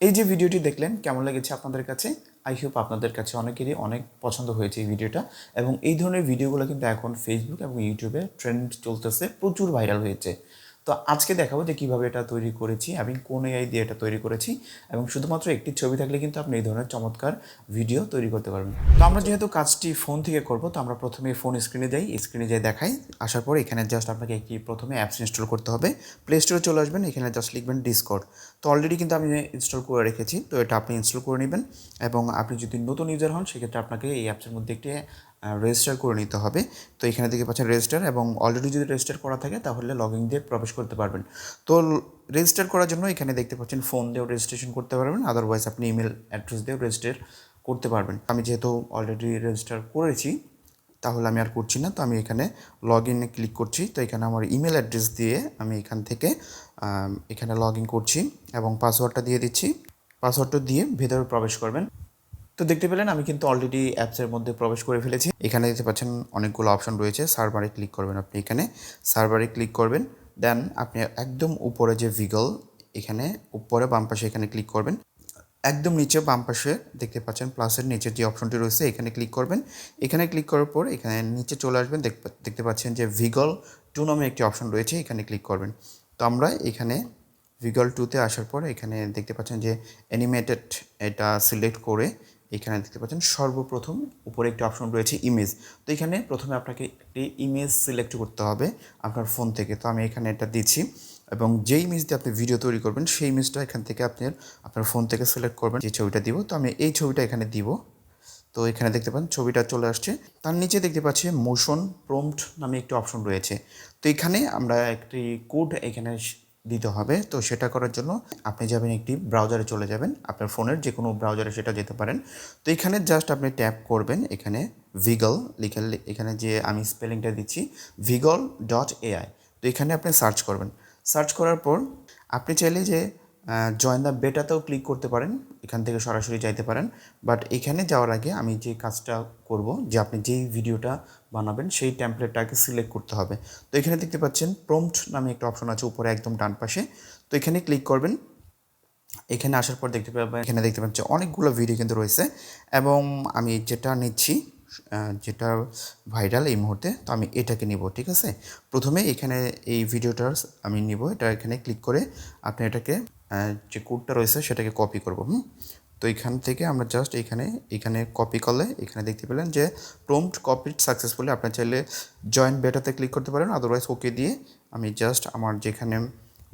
এই যে ভিডিওটি দেখলেন, কেমন লেগেছে আপনাদের কাছে? আই হোপ আপনাদের কাছে অনেকেরই অনেক পছন্দ হয়েছে এই ভিডিওটা। এবং এই ধরনের ভিডিওগুলো কিন্তু এখন ফেসবুক এবং ইউটিউবে ট্রেন্ড চলতেছে, প্রচুর ভাইরাল হয়েছে। তো আজকে দেখাবো যে কীভাবে এটা তৈরি করেছি, আমি কোন এআই দিয়ে এটা তৈরি করেছি এবং শুধুমাত্র একটি ছবি থাকলে কিন্তু আপনি এই ধরনের চমৎকার ভিডিও তৈরি করতে পারবেন। তো আমরা যেহেতু কাজটি ফোন থেকে করব, তো আমরা প্রথমে ফোন স্ক্রিনে যাই স্ক্রিনে যাই দেখাই, আসার পর এখানে জাস্ট আপনাকে একটি প্রথমে অ্যাপস ইনস্টল করতে হবে। প্লে স্টোরে চলে আসবেন, এখানে জাস্ট লিখবেন ডিসকর্ড তো অলরেডি কিন্তু আমি ইনস্টল করে রেখেছি, তো এটা আপনি ইনস্টল করে নেবেন এবং আপনি যদি নতুন ইউজার হন, সেক্ষেত্রে আপনাকে এই অ্যাপসের মধ্যে একটি রেজিস্টার করে নিতে হবে। তো এখানে দেখতে পাচ্ছেন রেজিস্টার এবং অলরেডি যদি রেজিস্টার করা থাকে তাহলে লগ ইন দিয়ে প্রবেশ করতে পারবেন। তো রেজিস্টার করার জন্য এখানে দেখতে পাচ্ছেন ফোন দিয়েও রেজিস্ট্রেশন করতে পারবেন আদারওয়াইজ আপনি ইমেল অ্যাড্রেস দিয়েও রেজিস্টার করতে পারবেন। আমি যেহেতু অলরেডি রেজিস্টার করেছি, তাহলে আমি আর করছি না। তো আমি এখানে লগ ইনে ক্লিক করছি। তো এখানে আমার ইমেল অ্যাড্রেস দিয়ে আমি এখান থেকে এখানে লগ ইন করছি এবং পাসওয়ার্ডটা দিয়ে দিচ্ছি। পাসওয়ার্ডটা দিয়ে ভেতরে প্রবেশ করবেন। তো দেখতে পেলেন, আমি কিন্তু অলরেডি অ্যাপসের মধ্যে প্রবেশ করে ফেলেছি। এখানে দেখতে পাচ্ছেন অনেকগুলো অপশন রয়েছে। সার্ভারে ক্লিক করবেন আপনি এখানে। সার্ভারে ক্লিক করবেন দেন আপনি একদম উপরে যে ভিগল এখানে উপরে বাম পাশে এখানে ক্লিক করবেন। একদম নিচে বাম পাশে দেখতে পাচ্ছেন প্লাসের নিচে যে অপশনটি রয়েছে, এখানে ক্লিক করবেন। এখানে ক্লিক করার পর এখানে নিচে চলে আসবেন দেখ- দেখতে পাচ্ছেন যে ভিগল টু নামে একটি অপশন রয়েছে, এখানে ক্লিক করবেন। তো আমরা এখানে ভিগল টুতে আসার পর এখানে দেখতে পাচ্ছেন যে অ্যানিমেটেড এটা সিলেক্ট করে এখানে দেখতে পাচ্ছেন সর্বপ্রথম উপরে একটি অপশন রয়েছে ইমেজ তো এখানে প্রথমে আপনাকে একটি ইমেজ সিলেক্ট করতে হবে আপনার ফোন থেকে। তো আমি এখানে এটা দিচ্ছি এবং যেই ইমেজ দিয়ে আপনি ভিডিও তৈরি করবেন, সেই ইমেজটা এখান থেকে আপনার আপনার ফোন থেকে সিলেক্ট করবেন যে ছবিটা দিব। তো আমি এই ছবিটা এখানে দিব। তো এখানে দেখতে পান ছবিটা চলে আসছে। তার নিচে দেখতে পাচ্ছি মোশন প্রম্পট নামে একটি অপশন রয়েছে। তো এখানে আমরা একটি কোড এখানে দিতে হবে। তো সেটা করার জন্য আপনি যাবেন একটি ব্রাউজারে চলে যাবেন। আপনার ফোনের যে কোনো ব্রাউজারে সেটা যেতে পারেন। তো এখানে জাস্ট আপনি ট্যাপ করবেন এখানে ভিগল লিখে এখানে যে আমি স্পেলিংটা দিচ্ছি ভিগল ডট এআই তো এখানে আপনি সার্চ করবেন। সার্চ করার পর আপনি চাইলে যে জয়েন দ্য বেটাতেও ক্লিক করতে পারেন। এখান থেকে সরাসরি যাইতে পারেন। বাট এখানে যাওয়ার আগে আমি যে কাজটা করব, যে আপনি যেই ভিডিওটা বানাবেন, সেই ট্যাম্পলেটটাকে সিলেক্ট করতে হবে। তো এখানে দেখতে পাচ্ছেন প্রম্পট নামে একটা অপশন আছে, উপরে একদম ডান পাশে। তো এখানে ক্লিক করবেন। এখানে আসার পর দেখতে পাবেন, এখানে দেখতে পাচ্ছেন অনেকগুলো ভিডিও কিন্তু রয়েছে। এবং আমি যেটা নিচ্ছি যেটা ভাইরাল এই মুহূর্তে, তো আমি এটাকে নিব, ঠিক আছে প্রথমে এখানে এই ভিডিওটার আমি নিব, এটা এখানে ক্লিক করে আপনি এটাকে যে কোডটা রয়েছে সেটাকে কপি করব, হুম তো এখান থেকে আমরা জাস্ট এখানে এখানে কপি করলে এখানে দেখতে পেলেন যে প্রম্পট কপিড সাকসেসফুলি আপনার চাইলে জয়েন্ট বেটাতে ক্লিক করতে পারেন আদারওয়াইজ ওকে দিয়ে আমি জাস্ট আমার যেখানে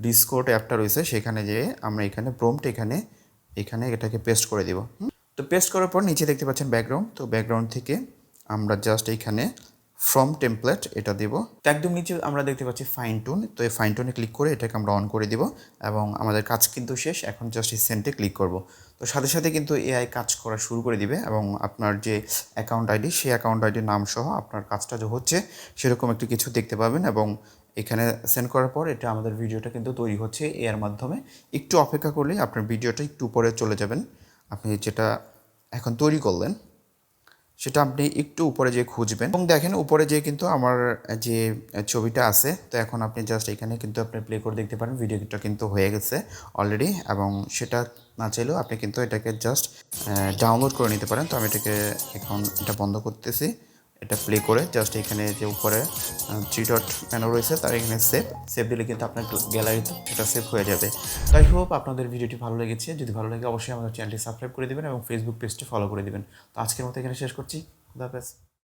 ডিসকোড অ্যাপটা রয়েছে সেখানে যেয়ে আমরা এখানে প্রম্পট এখানে এখানে এটাকে পেস্ট করে দিব, হুম? তো পেস্ট করার পর নিচে দেখতে পাচ্ছেন ব্যাকগ্রাউন্ড তো ব্যাকগ্রাউন্ড থেকে আমরা জাস্ট এইখানে ফ্রম টেমপ্লেট এটা দেব। তো একদম নিচে আমরা দেখতে পাচ্ছি ফাইন টোন তো এই ফাইন টোনে ক্লিক করে এটাকে আমরা অন করে দিব এবং আমাদের কাজ কিন্তু শেষ, এখন জাস্ট এই সেন্টে ক্লিক করব। তো সাথে সাথে কিন্তু এআই কাজ করা শুরু করে দিবে এবং আপনার যে অ্যাকাউন্ট আইডি সেই অ্যাকাউন্ট আইডির নাম সহ আপনার কাজটা যে হচ্ছে সেরকম একটু কিছু দেখতে পাবেন এবং এখানে সেন্ড করার পর এটা আমাদের ভিডিওটা কিন্তু তৈরি হচ্ছে এর মাধ্যমে। একটু অপেক্ষা করলেই আপনার ভিডিওটা একটু উপরে চলে যাবেন। আপনি যেটা এখন তৈরি করলেন, সেটা আপনি একটু উপরে যেয়ে খুঁজবেন। এবং দেখেন উপরে যেয়ে কিন্তু আমার যে ছবিটা আছে, তো এখন আপনি জাস্ট এখানে কিন্তু আপনি প্লে করে দেখতে পারেন। ভিডিওটা কিন্তু হয়ে গেছে অলরেডি এবং সেটা না চাইলেও আপনি কিন্তু এটাকে জাস্ট ডাউনলোড করে নিতে পারেন। তো আমি এটাকে এখন এটা বন্ধ করতেছি। এটা প্লে করে জাস্ট এখানে যে উপরে থ্রি ডট মেনু রয়েছে, তার এখানে সেভ সেভ দিলে কিন্তু আপনার গ্যালারিতে এটা সেভ হয়ে যাবে। তাই হোপ আপনাদের ভিডিওটি ভালো লেগেছে। যদি ভালো লাগে, অবশ্যই আমাদের চ্যানেলটি সাবস্ক্রাইব করে দেবেন এবং ফেসবুক পেজটি ফলো করে দেবেন। তো আজকের মতো এখানে শেষ করছি। খুদা হাফেজ।